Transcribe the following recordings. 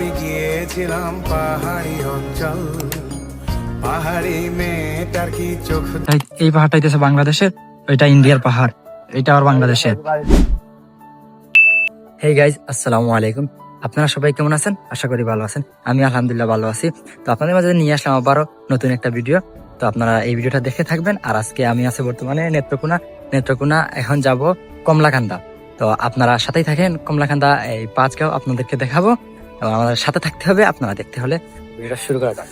আমি গিয়েছিলাম পাহাড়ি অঞ্চল। পাহাড়ি মেয়েটার কি চোখ এই- পাহাড়টা হইতেছে বাংলাদেশের ওইটা ইন্ডিয়ার পাহাড়, এটা আর বাংলাদেশের। হেই গাইজ আসসালামু আলাইকুম। আপনারা সবাই কেমন আছেন? আশা করি ভালো আছেন। আমি আলহামদুলিল্লাহ ভালো আছি। তো আপনাদের মাঝে নিয়ে আসলাম আবারও নতুন একটা ভিডিও। তো আপনারা এই ভিডিওটা দেখে থাকবেন। আর আজকে আমি আছি বর্তমানে নেত্রকোনা। নেত্রকোনা, এখন যাব কমলাকান্দা। তো আপনারা সাথেই থাকেন। কমলাকান্দা, এই পাঁচগাঁও, আপনাদেরকে দেখাবো। এবং আমাদের সাথে থাকতে হবে আপনারা দেখতে হলে। ভিডিওটা শুরু করা যাক।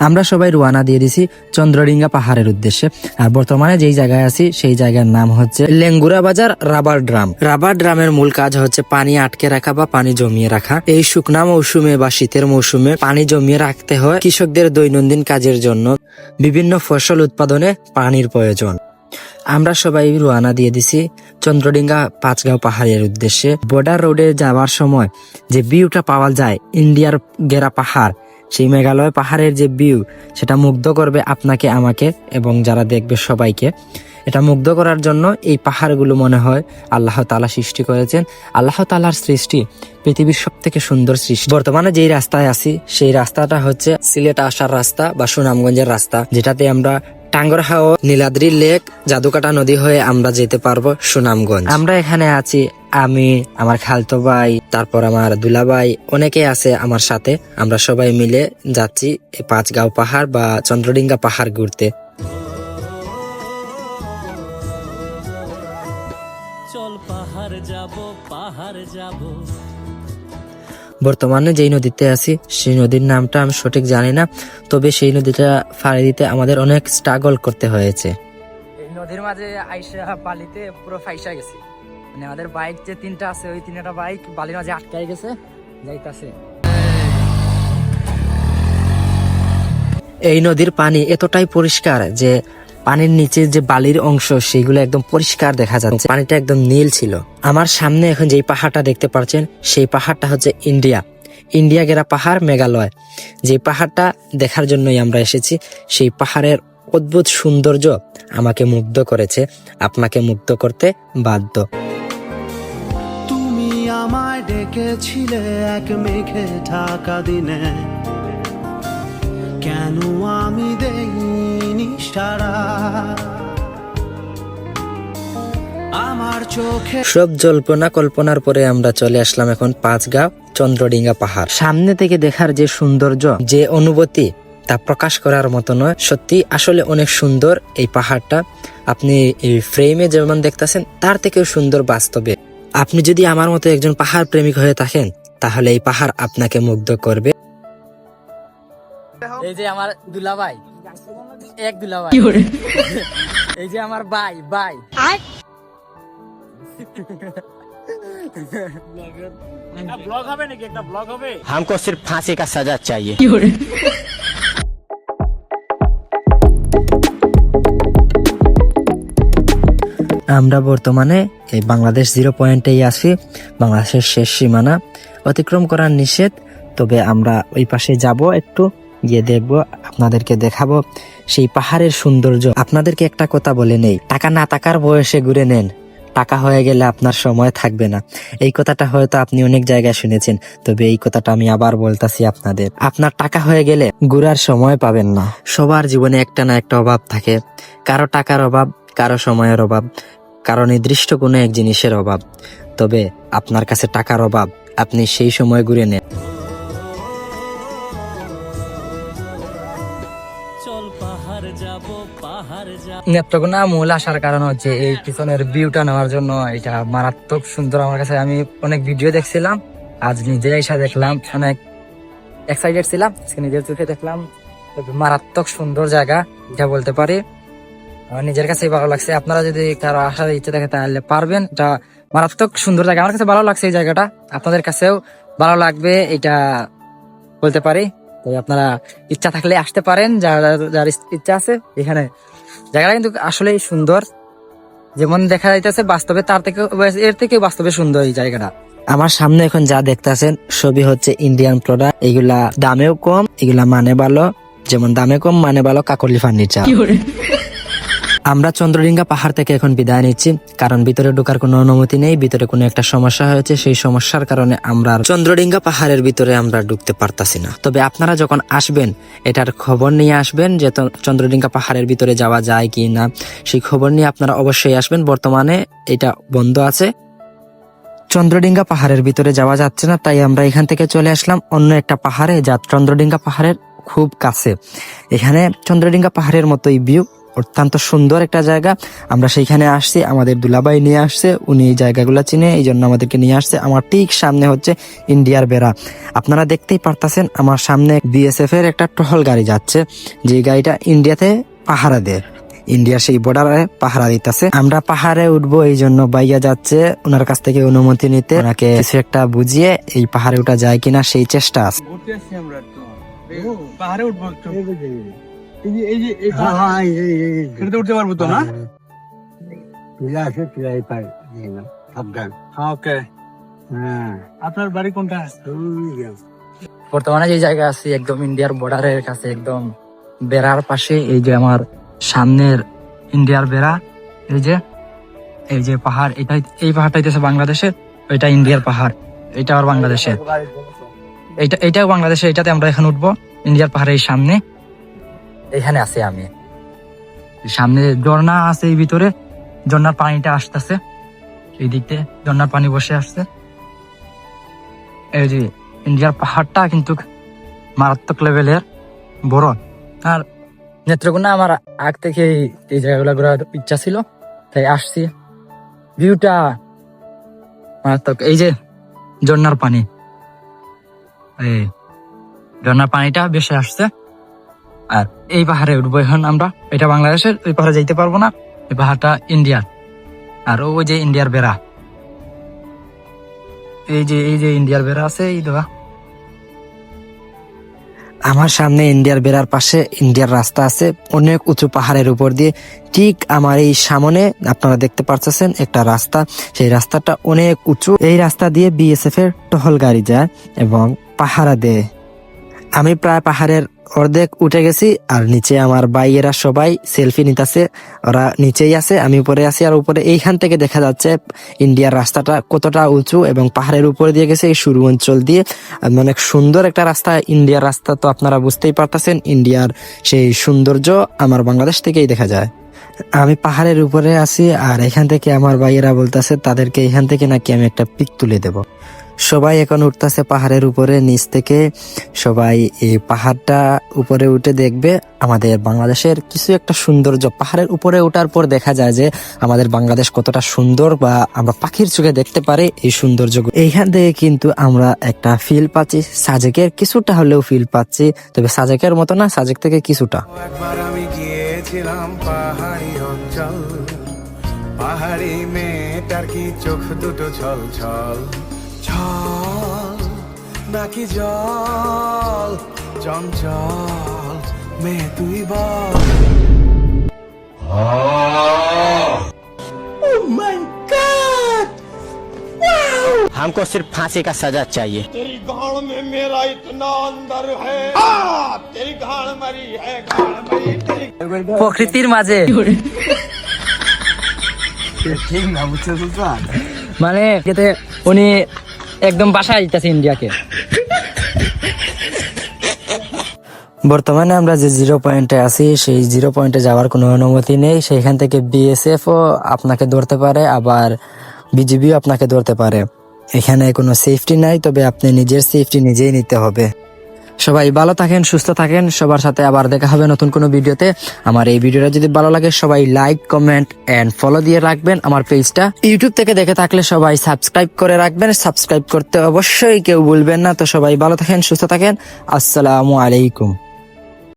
আমরা সবাই রুয়ানা দিয়ে দিছি চন্দ্রডিঙ্গা পাহাড়ের উদ্দেশ্যে। আর বর্তমানে যেই জায়গায় আছি সেই জায়গার নাম হচ্ছে লেঙ্গুরা বাজার রাবার ড্রাম। রাবার ড্রামের মূল কাজ হচ্ছে পানি আটকে রাখা বা পানি জমিয়ে রাখা। এই শুকনা মৌসুমে বা শীতের মৌসুমে পানি জমিয়ে রাখতে হয় কৃষকদের দৈনন্দিন কাজের জন্য। বিভিন্ন ফসল উৎপাদনে পানির প্রয়োজন। আমরা সবাই রুয়ানা দিয়ে দিছি চন্দ্রডিঙ্গা পাঁচগাঁও পাহাড়ের উদ্দেশ্যে। বর্ডার রোডে যাওয়ার সময় যে ভিউটা পাওয়া যায়, ইন্ডিয়ার গেরা পাহাড়, সেই মেঘালয় পাহাড়ের যে ভিউ সেটা মুগ্ধ করবে আপনাকে, আমাকে এবং যারা দেখবে সবাইকে। এটা মুগ্ধ করার জন্য এই পাহাড়গুলো মনে হয় আল্লাহ তালা সৃষ্টি করেছেন। আল্লাহ তালার সৃষ্টি পৃথিবীর সব থেকে সুন্দর সৃষ্টি। বর্তমানে যেই রাস্তায় আছি, সেই রাস্তাটা হচ্ছে সিলেট আসার রাস্তা বা সুনামগঞ্জের রাস্তা, যেটাতে আমরা টাঙ্গরহা হাও নীলাদ্রি লেক জাদুকাটা নদী হয়ে আমরা যেতে পারব সুনামগঞ্জ। আমরা এখানে আছি আমি আমার খালতো ভাই তারপর আমার দুলাভাই অনেকে আছে আমার সাথে। আমরা সবাই মিলে যাচ্ছি এই পাঁচগাঁও পাহাড় বা চন্দ্রডিঙ্গা পাহাড় ঘুরতে। চল পাহাড় যাব পাহাড় যাব। বর্তমানে যেই নদীতে আছি সেই নদীর নামটা আমি সঠিক জানি না তবে সেই নদীটা ফাড়ি দিতে আমাদের অনেক স্ট্রাগল করতে হয়েছে। এই নদীর মাঝে আইসা বালিতে পুরো ফাইসা গেছি। মানে আমাদের বাইক যে তিনটা আছে ওই তিনটা বাইক বালির মাঝে আটকাই গেছে যাইতাছে। এই নদীর পানি এতটাই পরিষ্কার যে পানির নিচে যে বালির অংশ, সেগুলো একদম পরিষ্কার দেখা যাচ্ছে। পানিটা একদম নীল ছিল। আমার সামনে এখন যেই পাহাড়টা দেখতে পাচ্ছেন, সেই পাহাড়টা হচ্ছে ইন্ডিয়া। ইন্ডিয়া গেরা পাহাড় মেঘালয়। যে পাহাড়টা দেখার জন্যই আমরা এসেছি, সেই পাহাড়ের অদ্ভুত সৌন্দর্য আমাকে মুগ্ধ করেছে, আপনাকে মুগ্ধ করতে বাধ্য। তুমি আমায় ডেকেছিলে এক মেঘে ঢাকা দিনে। কেন আমি দেইনি সারা আমার চোখে সব জল্পনা কল্পনার পরে আমরা চলে আসলাম এখন পাঁচগাঁও চন্দ্রডিঙ্গা পাহাড়। সামনে থেকে দেখার যে সৌন্দর্য যে অনুভূতি তা প্রকাশ করার মতো নয়। সত্যি আসলে অনেক সুন্দর এই পাহাড়টা। আপনি এই ফ্রেমে যেমন দেখতেছেন তার থেকেও সুন্দর বাস্তবে। আপনি যদি আমার মতো একজন পাহাড় প্রেমিক হয়ে থাকেন তাহলে এই পাহাড় আপনাকে মুগ্ধ করবে। এই যে আমার দুলাভাই এক দুলাভাই এই যে আমার ভাই ভাই हमको सिर्फ फांसी का सजा चाहिए আমরা বর্তমানে এই বাংলাদেশ জিরো পয়েন্টেই আছি বাংলাদেশের শেষ সীমানা অতিক্রম করার নিষেধ তবে আমরা ওই পাশে যাব একটু গিয়ে দেখব, আপনাদেরকে দেখাবো সেই পাহাড়ের সৌন্দর্য। আপনাদেরকে একটা কথা বলে নেই, টাকা না টাকার বয়সে ঘুরে নেন। টাকা হয়ে গেলে আপনার সময় থাকবে না। এই কথাটা হয়তো আপনি অনেক জায়গায় শুনেছেন, তবে এই কথাটা আমি আবার বলতাছি আপনাদের। আপনার টাকা হয়ে গেলে ঘুরার সময় পাবেন না। সবার জীবনে একটা না একটা অভাব থাকে। কারও টাকার অভাব, কারও সময়ের অভাব, কারও নির্দিষ্ট কোনো এক জিনিসের অভাব। তবে আপনার কাছে টাকার অভাব, আপনি সেই সময় ঘুরে নেন। চল পাহাড় যাব পাহাড় যাব নেত্রকোনা মূল আসার কারণ হচ্ছে এই পিছনের ভিউটা নেওয়ার জন্য এটা মারাত্মক সুন্দর। আমার কাছে আমি অনেক ভিডিও দেখছিলাম আজ নিজে এসে দেখলাম অনেক এক্সাইটেড ছিলাম আজকে নিজের চোখে দেখলাম মারাত্মক সুন্দর জায়গা এটা বলতে পারি। আমার নিজের কাছেই ভালো লাগছে। আপনারা যদি কারও আসার ইচ্ছে থাকে তাহলে পারবেন। এটা মারাত্মক সুন্দর জায়গা। আমার কাছে ভালো লাগছে এই জায়গাটা। আপনাদের কাছেও ভালো লাগবে এটা বলতে পারি। তো আপনারা ইচ্ছা থাকলে আসতে পারেন, যার যার ইচ্ছা আছে, এখানে। জায়গাটা কিন্তু আসলেই সুন্দর। যেমন দেখা যাইতেছে, বাস্তবে তার থেকে এর থেকে বাস্তবে সুন্দর এই জায়গাটা। আমার সামনে এখন যা দেখতেছেন সবই হচ্ছে ইন্ডিয়ান প্রোডাক্ট এগুলা দামেও কম, এগুলা মানে ভালো। যেমন দামে কম মানে ভালো কাকলি ফার্নিচার। আমরা চন্দ্রডিঙ্গা পাহাড় থেকে এখন বিদায় নিচ্ছি। কারণ ভিতরে ঢোকার কোনো অনুমতি নেই, ভিতরে কোনো একটা সমস্যা হয়েছে, সেই সমস্যার কারণে আমরা চন্দ্রডিঙ্গা পাহাড়ের ভিতরে আমরা ঢুকতে পারতাছি না। তবে আপনারা যখন আসবেন, এটার খবর নিয়ে আসবেন যে চন্দ্রডিঙ্গা পাহাড়ের ভিতরে যাওয়া যায় কি না, সেই খবর নিয়ে আপনারা অবশ্যই আসবেন। বর্তমানে এটা বন্ধ আছে। চন্দ্রডিঙ্গা পাহাড়ের ভিতরে যাওয়া যাচ্ছে না, তাই আমরা এখান থেকে চলে আসলাম অন্য একটা পাহাড়ে, যা চন্দ্রডিঙ্গা পাহাড়ের খুব কাছে। এখানে চন্দ্রডিঙ্গা পাহাড়ের মতোই ভিউ অত্যন্ত সুন্দর একটা জায়গা। আমরা সেইখানে আসছি, আমাদের দুলাবাই নিয়ে আসছে, উনি এই জায়গাগুলো চিনে এই জন্য আমাদেরকে নিয়ে আসছে। আমার ঠিক সামনে হচ্ছে ইন্ডিয়ার বেড়া। আপনারা দেখতেই পারতাছেন, আমার সামনে বিএসএফ এর একটা টহল গাড়ি যাচ্ছে, যে গাড়িটা ইন্ডিয়াতে পাহারা দেয়। ইন্ডিয়ার সেই বর্ডারে পাহারা দিতেছে। আমরা পাহাড়ে উঠবো এই জন্য বাইয়া যাচ্ছে ওনার কাছ থেকে অনুমতি নিতে। ওনাকে কিছু একটা বুঝিয়ে এই পাহাড়ে উঠা যায় কিনা, সেই চেষ্টা আছে। পাহাড়ে উঠবো। এই যে এই যে এই এটাতে উঠতে পারব তো না? ওকে। আপনার বাড়ি কোনটা? বর্তমানে যে জায়গায় আছি একদম ইন্ডিয়ার বর্ডারের কাছে একদম বেড়ার পাশে এই যে আমার সামনের ইন্ডিয়ার বেড়া এই যে এই যে পাহাড় এটা এই পাহাড়টা হইতেছে বাংলাদেশের ওইটা ইন্ডিয়ার পাহাড় এটা আর বাংলাদেশের। এটা এইটাও বাংলাদেশের এটাতে আমরা এখন উঠবো ইন্ডিয়ার পাহাড়ের সামনে। এখানে আছি আমি। সামনে ঝর্ণা আছে এই ভিতরে, ঝর্ণার পানিটা আসতেছে। এই দিক ঝর্ণার পানি বসে আসছে। এই যে ইন্ডিয়ার পাহাড়টা কিন্তু মারাত্মক লেভেলের বড়। আর নেত্রকোনা আমার আগ থেকে এই জায়গাগুলো ঘোরার ইচ্ছা ছিল, তাই আসছি। ভিউটা মারাত্মক। এই যে ঝর্ণার পানি। এই ঝর্ণার পানিটা বেশি আসছে। আর এই পাহাড়ে উঠবো এখন আমরা। এটা বাংলাদেশের, ওই পাহাড়ে যাইতে পারব না। এই পাহাড়টা ইন্ডিয়ার। আর ওই যে ইন্ডিয়ার বেড়া। এই যে এই যে ইন্ডিয়ার বেড়া আছে, এই দেওয়া আমার সামনে ইন্ডিয়ার বেড়ার পাশে ইন্ডিয়ার রাস্তা আছে। অনেক উঁচু পাহাড়ের উপর দিয়ে। ঠিক আমার এই সামনে, আপনারা দেখতে পাচ্ছেন একটা রাস্তা। সেই রাস্তাটা অনেক উঁচু। এই রাস্তা দিয়ে বিএসএফ এর টহল গাড়ি যায় এবং পাহারা দেয়। আমি প্রায় পাহাড়ের অর্ধেক উঠে গেছি আর নিচে আমার বাইয়েরা সবাই সেলফি নিতেছে। ওরা নিচেই আছে, আমি উপরে আছি আর উপরে এইখান থেকে দেখা যাচ্ছে ইন্ডিয়ার রাস্তাটা কতটা উঁচু এবং পাহাড়ের উপরে দিয়ে গেছে এই শুরু অঞ্চল দিয়ে। অনেক সুন্দর একটা রাস্তা, ইন্ডিয়ার রাস্তা তো আপনারা বুঝতেই পারতেছেন, ইন্ডিয়ার সেই সৌন্দর্য আমার বাংলাদেশ থেকেই দেখা যায়। আমি পাহাড়ের উপরে আছি আর এখান থেকে আমার ভাইয়েরা বলতেছে, তাদেরকে এখান থেকে নাকি আমি একটা পিক তুলে দেব। সবাই এখন উঠতেছে পাহাড়ের উপরে, নিচ থেকে সবাই এই পাহাড়টা উপরে উঠে দেখবে। আমাদের বাংলাদেশের কিছু একটা সৌন্দর্য, পাহাড়ের উপরে ওঠার পর দেখা যায় যে আমাদের বাংলাদেশ কতটা সুন্দর বা আমরা পাখির চোখে দেখতে পারি এই সৌন্দর্য এইখান থেকে কিন্তু আমরা একটা ফিল পাচ্ছি, সাজেকের কিছুটা হলেও ফিল পাচ্ছি, তবে সাজেকের মতো না, সাজেক থেকে কিছুটা। পাহাড়ি মেয়েটার কি চোখ দুটো ছল ছল ছল নাকি জল চঞ্চল মেয়ে তুই বল हमको सिर्फ फांसी का सजा चाहिए तेरी गाड़ में मेरा इतना अंदर है आ, तेरी गाड़ मरी है गाड़ मरी तेरी প্রকৃতির মাঝে মানে যেতে উনি একদম বাসায় আইতেছে ইন্ডিয়াকে। বর্তমানে আমরা যে জিরো পয়েন্টে আছি, সেই জিরো পয়েন্টে যাওয়ার কোনো অনুমতি নেই। সেইখান থেকে বিএসএফ ও আপনাকে ধরতে পারে, আবার বিজিবিও আপনাকে ধরতে পারে। এখানে কোনো সেফটি নাই, তবে আপনি নিজের সেফটি নিজেই নিতে হবে। সবাই ভালো থাকেন, সুস্থ থাকেন। সবার সাথে আবার দেখা হবে নতুন কোনো ভিডিওতে। আমার এই ভিডিওটা যদি ভালো লাগে, সবাই লাইক কমেন্ট এন্ড ফলো দিয়ে রাখবেন আমার পেজটা। ইউটিউব থেকে দেখে থাকলে সবাই সাবস্ক্রাইব করে রাখবেন। সাবস্ক্রাইব করতে অবশ্যই কেউ ভুলবেন না। তো সবাই ভালো থাকেন, সুস্থ থাকেন। আসসালামু আলাইকুম।